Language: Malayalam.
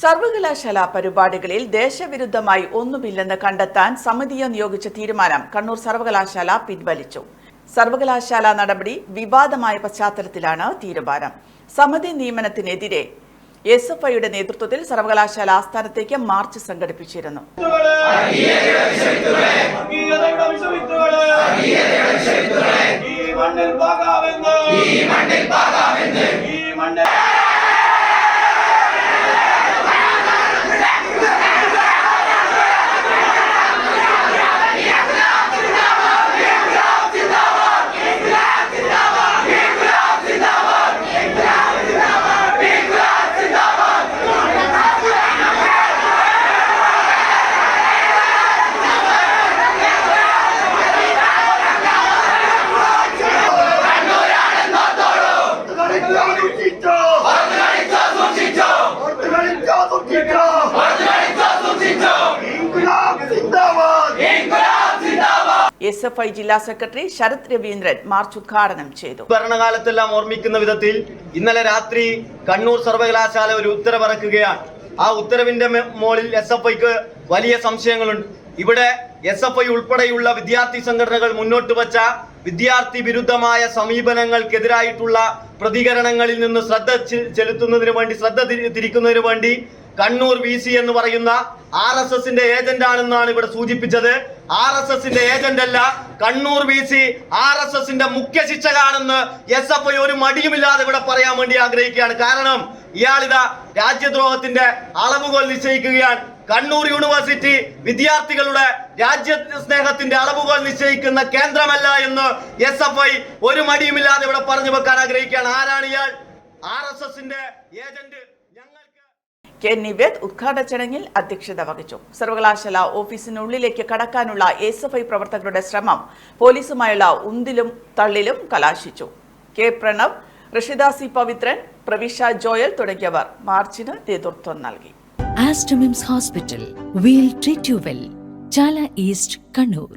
സർവകലാശാല പരിപാടികളിൽ ദേശവിരുദ്ധമായി ഒന്നുമില്ലെന്ന് കണ്ടെത്താൻ സമിതിയെ നിയോഗിച്ച തീരുമാനം കണ്ണൂർ സർവകലാശാല പിൻവലിച്ചു. സർവകലാശാല നടപടി വിവാദമായ പശ്ചാത്തലത്തിലാണ് തീരുമാനം. സമിതി നിയമനത്തിനെതിരെ എസ് എഫ് ഐയുടെ നേതൃത്വത്തിൽ സർവകലാശാല ആസ്ഥാനത്തേക്ക് മാർച്ച് സംഘടിപ്പിച്ചിരുന്നു. എസ് എഫ് ഐ ജില്ലാ സെക്രട്ടറി ശരത് രവീന്ദ്രൻ മാർച്ച് ഉദ്ഘാടനം ചെയ്തു. ഭരണകാലത്തെല്ലാം ഓർമ്മിക്കുന്ന വിധത്തിൽ ഇന്നലെ രാത്രി കണ്ണൂർ സർവകലാശാല ഒരു ഉത്തരവിറക്കുകയാണ്. ആ ഉത്തരവിന്റെ മോളിൽ മുകളിൽ എസ് എഫ് ഐക്ക് വലിയ സംശയങ്ങളുണ്ട്. ഇവിടെ എസ് എഫ് ഐ ഉൾപ്പെടെയുള്ള വിദ്യാർത്ഥി സംഘടനകൾ മുന്നോട്ട് വച്ച വിദ്യാർത്ഥി വിരുദ്ധമായ സമീപനങ്ങൾക്കെതിരായിട്ടുള്ള പ്രതികരണങ്ങളിൽ നിന്ന് ശ്രദ്ധ ചെലുത്തുന്നതിന് വേണ്ടി ശ്രദ്ധ തിരി- തിരിക്കുന്നതിന് വേണ്ടി കണ്ണൂർ വി സി എന്ന് പറയുന്ന ആർ എസ് എസിന്റെ ഏജന്റ് ആണെന്നാണ് ഇവിടെ സൂചിപ്പിച്ചത്. ആർ എസ് എസിന്റെ ഏജന്റ് അല്ല Kannur V C R S എസിന്റെ മുഖ്യ ശിക്ഷകാണെന്ന് എസ് എഫ് ഐ ഒരു മടിയുമില്ലാതെ ഇവിടെ പറയാൻ വേണ്ടി ആഗ്രഹിക്കുകയാണ്. കാരണം ഇയാളിതാ രാജ്യദ്രോഹത്തിന്റെ അളവുകൾ നിശ്ചയിക്കുകയാണ്. കണ്ണൂർ യൂണിവേഴ്സിറ്റി വിദ്യാർത്ഥികളുടെ രാജ്യ സ്നേഹത്തിന്റെ അളവുകൾ നിശ്ചയിക്കുന്ന കേന്ദ്രമല്ല എന്ന് എസ് എഫ് ഐ ഒരു മടിയുമില്ലാതെ ഇവിടെ പറഞ്ഞു വെക്കാൻ ആഗ്രഹിക്കുകയാണ്. ആരാണ് ഇയാൾ? ആർ എസ് എസിന്റെ ഏജന്റ് കെ നിവേദ് ഉദ്ഘാടന ചടങ്ങിൽ അധ്യക്ഷത വഹിച്ചു. സർവകലാശാല ഓഫീസിനുള്ളിലേക്ക് കടക്കാനുള്ള എസ് എഫ് ഐ പ്രവർത്തകരുടെ ശ്രമം പോലീസുമായുള്ള ഉന്തിലും തള്ളിലും കലാശിച്ചു. കെ പ്രണവ് ഋഷിദാസി പവിത്രൻ പ്രവിശ ജോയൽ തുടങ്ങിയവർ മാർച്ചിന് നേതൃത്വം നൽകി. Aster MIMS hospital we'll treat you well Chala east Kannur.